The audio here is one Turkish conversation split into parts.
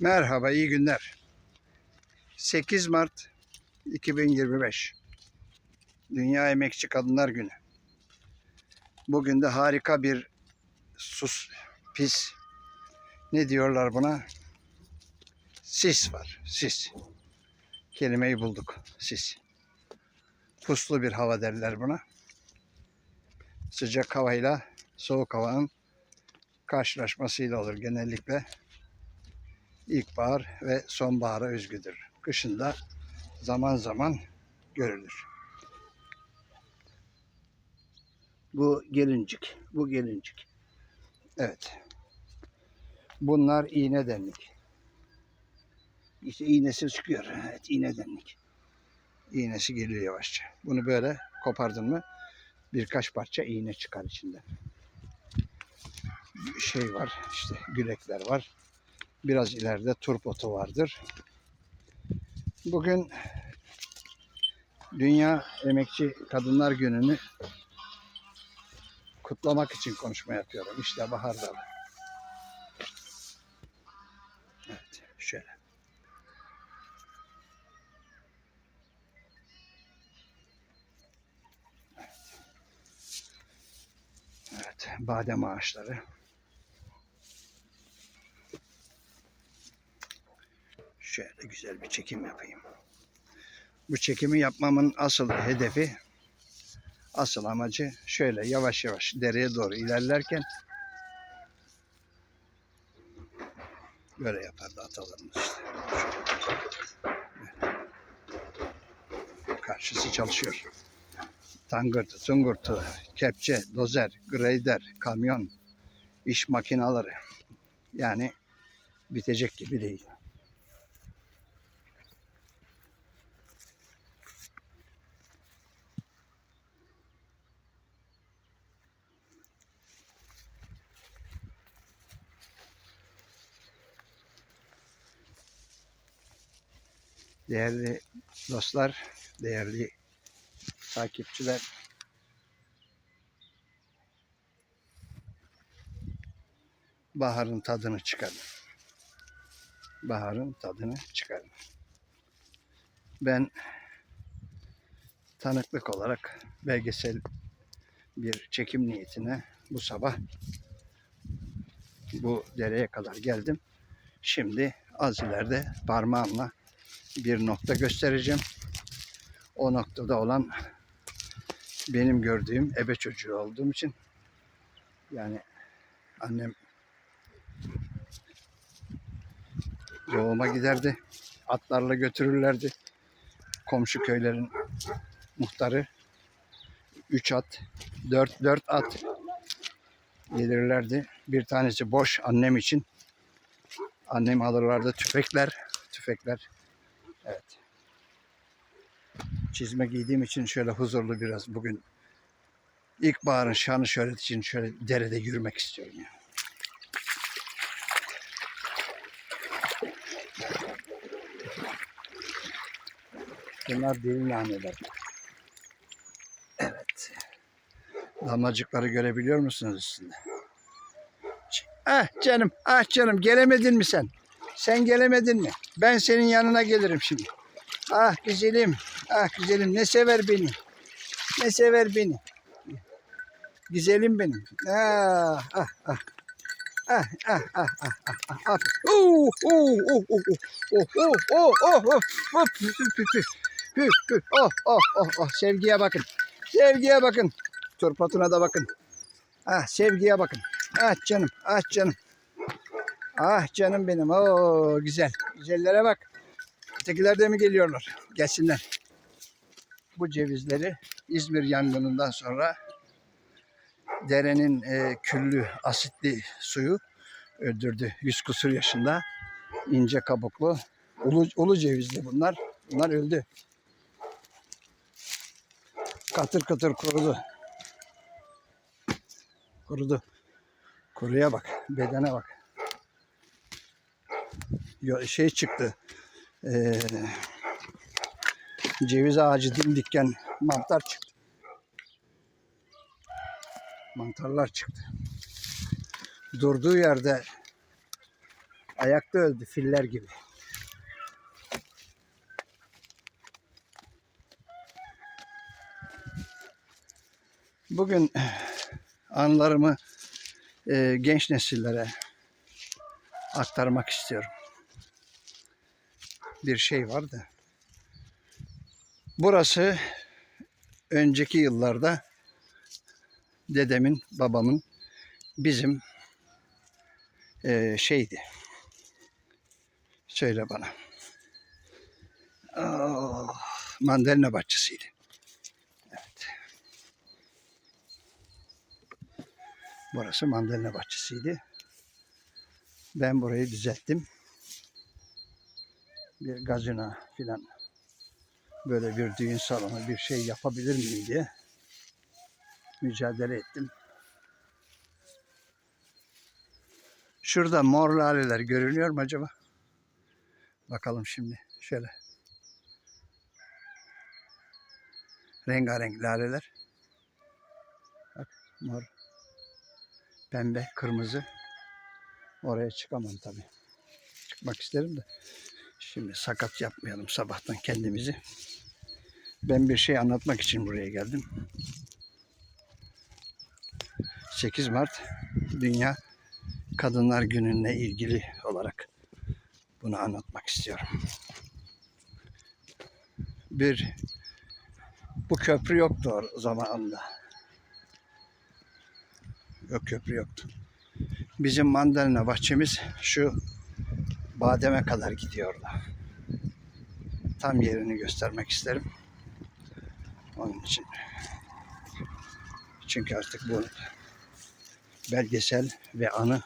Merhaba, iyi günler. 8 Mart 2025. Dünya Emekçi Kadınlar Günü. Bugün de harika bir sus, pis, ne diyorlar buna? Sis var, sis. Kelimeyi bulduk, sis. Puslu bir hava derler buna. Sıcak havayla soğuk havanın karşılaşmasıyla olur genellikle ilkbahar ve sonbahara özgüdür. Kışında zaman zaman görülür. Bu gelincik, bu gelincik. Evet. Bunlar iğne denlik. İşte iğnesi çıkıyor. Evet, iğne denlik. İğnesi geliyor yavaşça. Bunu böyle kopardın mı birkaç parça iğne çıkar içinden. Şey var, işte gülekler var. Biraz ileride turp otu vardır. Bugün Dünya Emekçi Kadınlar Günü'nü kutlamak için konuşma yapıyorum. İşte Bahar Dalı. Evet, şöyle. Evet, badem ağaçları. Şöyle güzel bir çekim yapayım. Bu çekimi yapmamın asıl hedefi, asıl amacı şöyle yavaş yavaş dereye doğru ilerlerken böyle yapardı atalarımız işte. Karşısı çalışıyor. Tangırtı, tungurtu, kepçe, dozer, grader, kamyon, iş makinaları. Yani bitecek gibi değil. Değerli dostlar, değerli takipçiler. Baharın tadını çıkarın. Baharın tadını çıkarın. Ben tanıklık olarak belgesel bir çekim niyetine bu sabah bu dereye kadar geldim. Şimdi az ileride parmağımla bir nokta göstereceğim. O noktada olan benim gördüğüm ebe çocuğu olduğum için yani annem doğuma giderdi. Atlarla götürürlerdi. Komşu köylerin muhtarı üç at, dört dört at gelirlerdi. Bir tanesi boş annem için. Annem alırlardı tüfekler, tüfekler. Evet. Çizme giydiğim için şöyle huzurlu biraz bugün ilkbaharın şanı şöhret için şöyle derede yürümek istiyorum ya. Bunlar deli naneler. Evet. Damlacıkları görebiliyor musunuz üstünde? Ah canım, ah canım gelemedin mi sen? Sen gelemedin mi? Ben senin yanına gelirim şimdi. Ah güzelim, ah güzelim ne sever beni. Ne sever beni. Güzelim benim. Ah, ah, ah. Ah, ah, ah, ah, ah, ah. Oh, oh, oh, oh, oh, oh, oh, oh, oh, oh, oh. Oh, oh. Sevgiye bakın. Sevgiye bakın. Turpatına da bakın. Ah, sevgiye bakın. Ah canım, ah canım. Ah canım benim. Oo güzel. Güzellere bak. Ötekiler de mi geliyorlar? Gelsinler. Bu cevizleri İzmir yangınından sonra derenin e, küllü asitli suyu öldürdü. Yüz kusur yaşında. ince kabuklu. Ulu, ulu cevizli bunlar. Bunlar öldü. Katır katır kurudu. Kurudu. Kuruya bak. Bedene bak. Şey çıktı. Ee, ceviz ağacı dimdikken mantar çıktı. Mantarlar çıktı. Durduğu yerde Ayakta öldü filler gibi. Bugün anılarımı e, genç nesillere aktarmak istiyorum. Bir şey vardı. Burası önceki yıllarda dedemin, babamın, bizim e, şeydi. Söyle bana. Oh, mandalina bahçesiydi. Evet. Burası mandalina bahçesiydi. Ben burayı düzelttim. Bir gazina filan böyle bir düğün salonu bir şey yapabilir miyim diye mücadele ettim. Şurada mor laleler görünüyor mu acaba? Bakalım şimdi şöyle. Rengarenk laleler. Bak mor, pembe, kırmızı. Oraya çıkamam tabii. Çıkmak isterim de. Şimdi sakat yapmayalım sabahtan kendimizi. Ben bir şey anlatmak için buraya geldim. 8 Mart Dünya Kadınlar Günü'ne ilgili olarak bunu anlatmak istiyorum. Bir bu köprü yoktu o zamanında. Yok köprü yoktu. Bizim mandalina bahçemiz şu bademe kadar gidiyordu. Tam yerini göstermek isterim. Onun için. Çünkü artık bu belgesel ve anı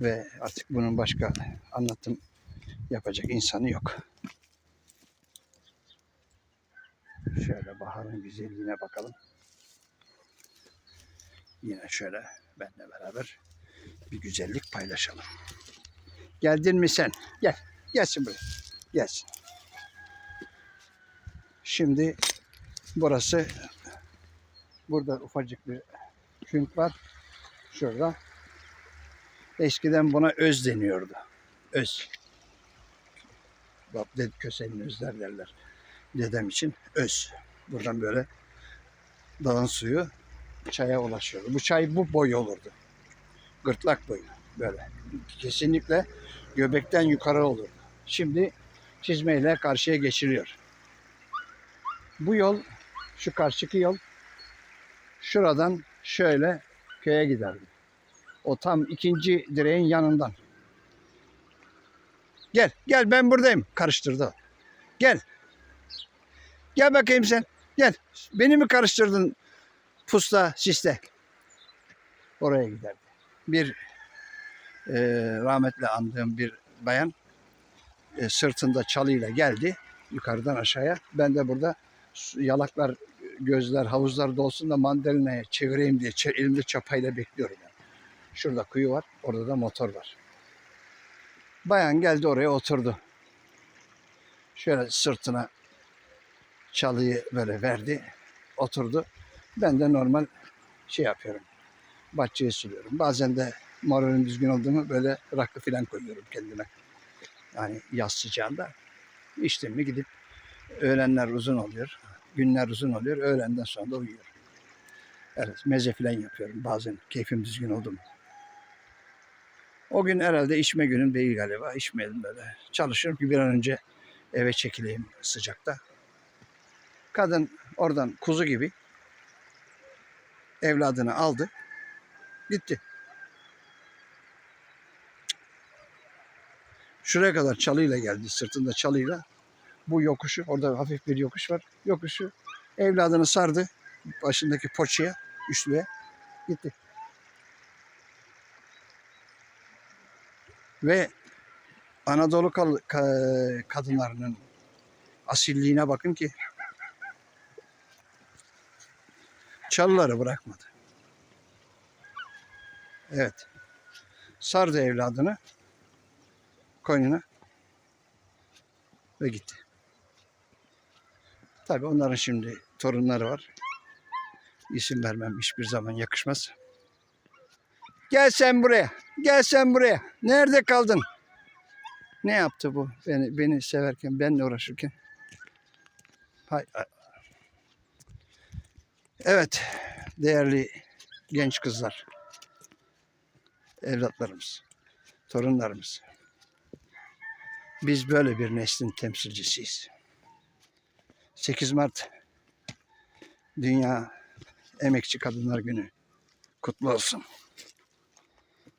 ve artık bunun başka anlatım yapacak insanı yok. Şöyle baharın güzelliğine bakalım. Yine şöyle benle beraber bir güzellik paylaşalım. Geldin mi sen? Gel. Gelsin buraya. Gelsin. Şimdi burası burada ufacık bir künk var. Şurada. Eskiden buna öz deniyordu. Öz. Bak ded kösenin özler derler. Dedem için öz. Buradan böyle dağın suyu çaya ulaşıyordu. Bu çay bu boy olurdu. Gırtlak boyu böyle. Kesinlikle göbekten yukarı olurdu. Şimdi çizmeyle karşıya geçiriyor. Bu yol, şu karşıki yol şuradan şöyle köye giderdi. O tam ikinci direğin yanından. Gel, gel ben buradayım. Karıştırdı. Gel. Gel bakayım sen. Gel. Beni mi karıştırdın pusta, siste? Oraya giderdi. Bir e, rahmetli andığım bir bayan e, sırtında çalıyla geldi yukarıdan aşağıya. Ben de burada yalaklar, gözler, havuzlar dolsun da mandalinaya çevireyim diye elimde çapayla bekliyorum. Yani. Şurada kuyu var, orada da motor var. Bayan geldi oraya oturdu. Şöyle sırtına çalıyı böyle verdi, oturdu. Ben de normal şey yapıyorum. Bahçeyi suluyorum. Bazen de moralim düzgün oldu mu böyle rakı falan koyuyorum kendime. Yani yaz sıcağında. İçtim mi gidip öğlenler uzun oluyor. Günler uzun oluyor. Öğlenden sonra da uyuyorum. Evet, meze falan yapıyorum bazen keyfim düzgün oldu mu. O gün herhalde içme günüm değil galiba. İçmeyelim böyle. Çalışıyorum ki bir an önce eve çekileyim sıcakta. Kadın oradan kuzu gibi evladını aldı. Gitti. Şuraya kadar çalıyla geldi. Sırtında çalıyla. Bu yokuşu, orada hafif bir yokuş var. Yokuşu evladını sardı. Başındaki poçaya, üstlüğe gitti. Ve Anadolu kadınlarının asilliğine bakın ki çalıları bırakmadı. Evet. Sardı evladını koynuna ve gitti. Tabii onların şimdi torunları var. İsim vermem hiçbir zaman yakışmaz. Gel sen buraya. Gel sen buraya. Nerede kaldın? Ne yaptı bu? Beni beni severken, benle uğraşırken. Hay. Evet, değerli genç kızlar, evlatlarımız, torunlarımız. Biz böyle bir neslin temsilcisiyiz. 8 Mart Dünya Emekçi Kadınlar Günü kutlu olsun.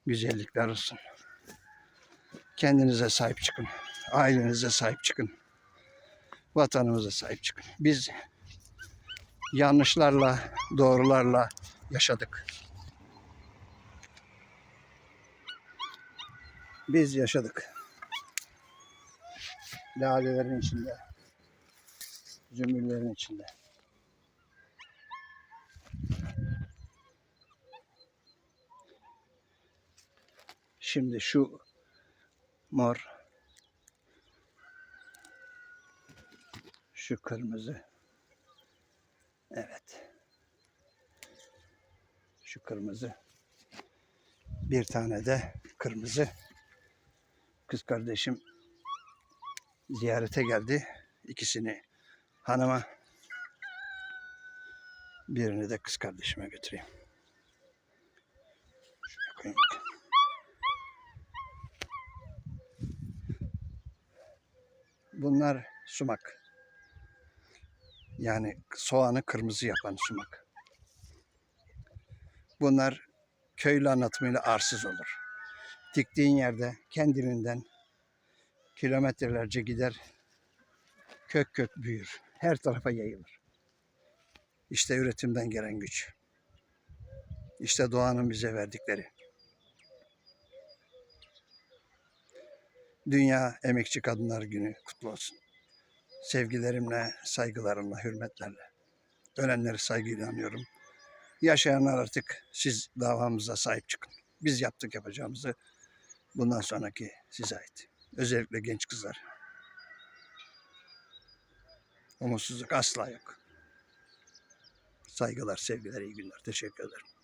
Güzellikler olsun. Kendinize sahip çıkın. Ailenize sahip çıkın. Vatanımıza sahip çıkın. Biz yanlışlarla, doğrularla yaşadık. Biz yaşadık. Lalelerin içinde, zümrütlerin içinde. Şimdi şu mor, şu kırmızı, evet, şu kırmızı, bir tane de kırmızı. Kız kardeşim ziyarete geldi. İkisini hanıma, birini de kız kardeşime götüreyim. Şuraya koyayım. Bunlar sumak. Yani soğanı kırmızı yapan sumak. Bunlar köylü anlatımıyla arsız olur. Diktiğin yerde kendiliğinden kilometrelerce gider, kök kök büyür, her tarafa yayılır. İşte üretimden gelen güç. İşte doğanın bize verdikleri. Dünya Emekçi Kadınlar Günü kutlu olsun. Sevgilerimle, saygılarımla, hürmetlerle. Ölenleri saygıyla anıyorum. Yaşayanlar artık siz davamıza sahip çıkın. Biz yaptık yapacağımızı. Bundan sonraki size ait. Özellikle genç kızlar. Umutsuzluk asla yok. Saygılar, sevgiler, iyi günler. Teşekkür ederim.